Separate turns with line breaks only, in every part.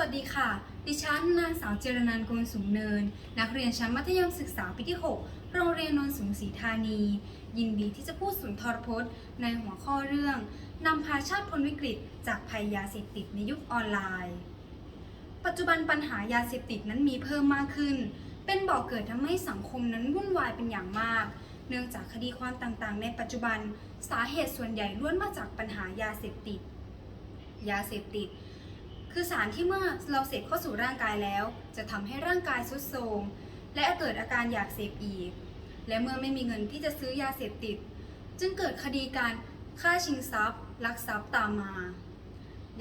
วัสดีค่ะ ดิฉันนางสาวเจรนันโกลสูงเนิน นักเรียนชั้นมัธยมศึกษาปีที่ 6 โรงเรียนนนท์สูงศรีธานี ยินดีที่จะพูดสุนทรพจน์ ในหัวข้อเรื่องนำพาชาติพ้นวิกฤต จากภัยยาเสพติดในยุคออนไลน์ ปัจจุบันปัญหายาเสพติดนั้นมีเพิ่มมากขึ้น เป็นบ่อกเกิดทำให้สังคมนั้นวุ่นวายเป็นอย่างมาก เนื่องจากคดีความต่างๆ ในปัจจุบัน สาเหตุส่วนใหญ่ล้วนมาจากปัญหายาเสพติด ยาเสพติด คือสารที่เมื่อเราเสพเข้าสู่ร่างกายแล้ว จะทำให้ร่างกายทรุดโทรมและเกิดอาการอยากเสพอีก และเมื่อไม่มีเงินที่จะซื้อยาเสพติด จึงเกิดคดีการฆ่าชิงทรัพย์ลักทรัพย์ตามมา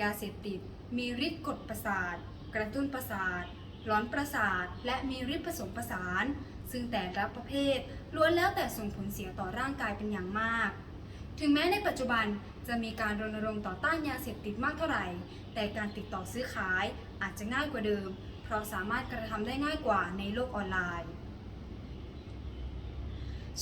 ยาเสพติด มีฤทธิ์กดประสาท กระตุ้นประสาท ร้อนประสาท และมีฤทธิ์ผสมประสาน ซึ่งแต่ละประเภทล้วนแล้วแต่ส่งผลเสียต่อร่างกายเป็นอย่างมาก ถึงแม้ในปัจจุบันจะมีการรณรงค์ต่อต้านยาเสพติดมากเท่าไหร่ แต่การติดต่อซื้อขายอาจจะง่ายกว่าเดิม เพราะสามารถกระทำได้ง่ายกว่าในโลกออนไลน์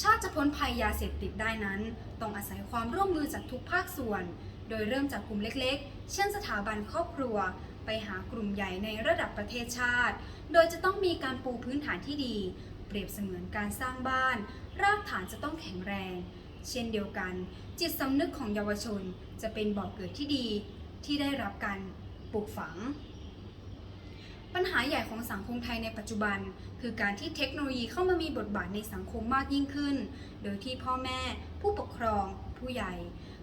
ชาติจะพ้นภัยยาเสพติดได้นั้น ต้องอาศัยความร่วมมือจากทุกภาคส่วน โดยเริ่มจากกลุ่มเล็กๆ เช่นสถาบันครอบครัว ไปหากลุ่มใหญ่ในระดับประเทศชาติ โดยจะต้องมีการปูพื้นฐานที่ดี เปรียบเสมือนการสร้างบ้าน รากฐานจะต้องแข็งแรง เช่นเดียวกัน จิตสำนึกของเยาวชนจะเป็นบ่อกเกิดที่ดีที่ได้รับการปลูกฝัง ปัญหาใหญ่ของสังคมไทยในปัจจุบัน คือการที่เทคโนโลยีเข้ามามีบทบาทในสังคมมากยิ่งขึ้น โดยที่พ่อแม่ ผู้ปกครอง ผู้ใหญ่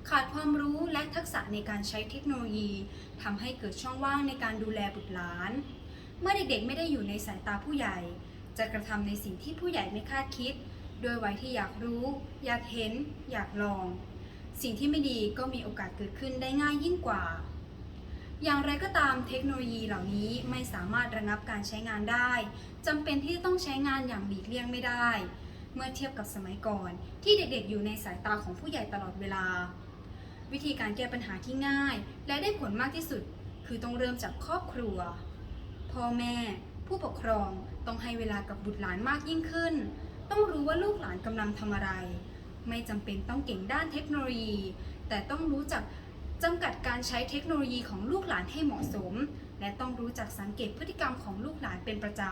ขาดความรู้และทักษะในการใช้เทคโนโลยีทำให้เกิดช่องว่างในการดูแลบุตรหลาน เมื่อเด็กๆ ไม่ได้อยู่ในสายตาผู้ใหญ่ จะกระทำในสิ่งที่ผู้ใหญ่ไม่คาดคิด โดยวัยที่อยากรู้ อยากเห็น อยากลอง สิ่งที่ไม่ดีก็มีโอกาสเกิดขึ้นได้ง่ายยิ่งกว่า อย่างไรก็ตามเทคโนโลยีเหล่านี้ไม่สามารถระงับการใช้งานได้จำเป็นที่จะต้องใช้งานอย่างหลีกเลี่ยงไม่ได้ เมื่อเทียบกับสมัยก่อน ที่เด็กๆ อยู่ในสายตาของผู้ใหญ่ตลอดเวลา วิธีการแก้ปัญหาที่ง่าย และได้ผลมากที่สุด คือต้องเริ่มจากครอบครัว พ่อแม่ ผู้ปกครองต้องให้เวลากับบุตรหลานมากยิ่งขึ้น ต้องรู้ว่าลูกหลานกำลังทำอะไร ไม่จำเป็นต้องเก่งด้านเทคโนโลยี แต่ต้องรู้จักจำกัดการใช้เทคโนโลยีของลูกหลานให้เหมาะสม และต้องรู้จักสังเกตพฤติกรรมของลูกหลานเป็นประจ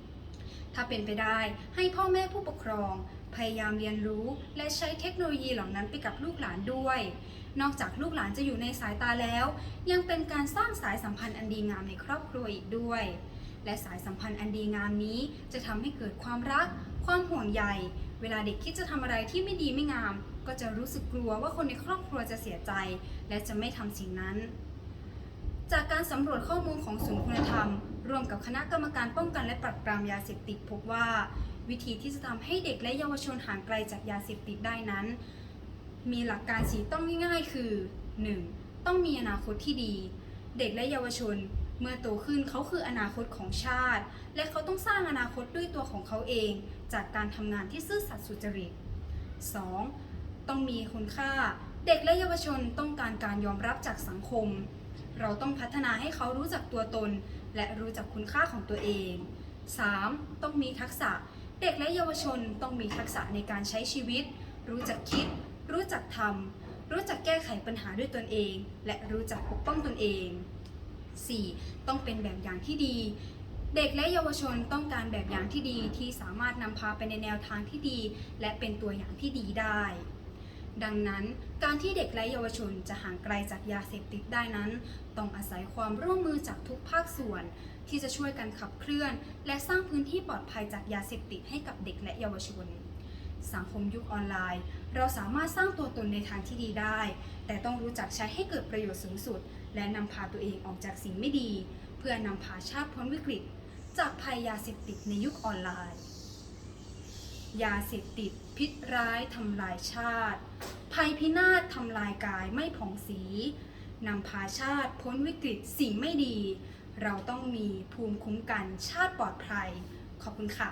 ำ ถ้าเป็นไปได้ให้พ่อแม่ผู้ปกครอง พยายามเรียนรู้และใช้เทคโนโลยีเหล่านั้นไปกับลูกหลานด้วย นอกจากลูกหลานจะอยู่ในสายตาแล้ว ยังเป็นการสร้างสายสัมพันธ์อันดีงามในครอบครัวอีกด้วย และสายสัมพันธ์อันดีงามนี้จะทำให้เกิดความรัก ความห่วงใย เวลาเด็กคิดจะทำอะไรที่ไม่ดีไม่งาม ก็จะรู้สึกกลัวว่าคนในครอบครัวจะเสียใจ และจะไม่ทำสิ่งนั้น จากการสำรวจข้อมูลของศูนย์คุณธรรมร่วมกับคณะกรรมการป้องกันและปราบปรามยาเสพติดพบว่า วิธีที่จะทำให้เด็กและเยาวชนห่างไกลจากยาเสพติดได้นั้น มีหลักการสีต้องง่ายๆ คือ 1. ต้องมีอนาคตที่ดี เด็กและเยาวชน เมื่อโตขึ้นเขาคืออนาคตของชาติ และเขาต้องสร้างอนาคตด้วยตัวของเขาเอง จากการทำงานที่ซื่อสัตย์สุจริต 2. ต้องมีคุณค่า เด็กและเยาวชนต้องการการยอมรับจากสังคม เราต้องพัฒนาให้เขารู้จักตัวตน และรู้จักคุณค่าของตัวเอง 3. ต้องมีทักษะ เด็กและเยาวชนต้องมีทักษะในการใช้ชีวิต รู้จักคิด รู้จักทำรู้จักแก้ไขปัญหาด้วยตนเอง และรู้จักปกป้องตนเอง 4. ต้องเป็นแบบอย่างที่ดี เด็กและเยาวชนต้องการแบบอย่างที่ดีที่สามารถนำพาไปในแนวทางที่ดี และเป็นตัวอย่างที่ดีได้ ดังนั้นการที่เด็กและเยาวชนจะห่างไกลจากยาเสพติดได้นั้น ต้องอาศัยความร่วมมือจากทุกภาคส่วน ที่จะช่วยกันขับเคลื่อน และสร้างพื้นที่ปลอดภัยจากยาเสพติดให้กับเด็กและเยาวชน สังคมยุคออนไลน์ เราสามารถสร้างตัวตนในทางที่ดีได้ แต่ต้องรู้จักใช้ให้เกิดประโยชน์สูงสุด และนำพาตัวเองออกจากสิ่งไม่ดี เพื่อนำพาชาติพ้นวิกฤต จากภัยยาเสพติดในยุคออนไลน์ ยาเสพติด พิษร้ายทำลายชาติ ภัยพินาศทำลายกายไม่ผ่องสีนำพาชาติพ้นวิกฤตสิ่งไม่ดี เราต้องมีภูมิคุ้มกันชาติปลอดภัย ขอบคุณค่ะ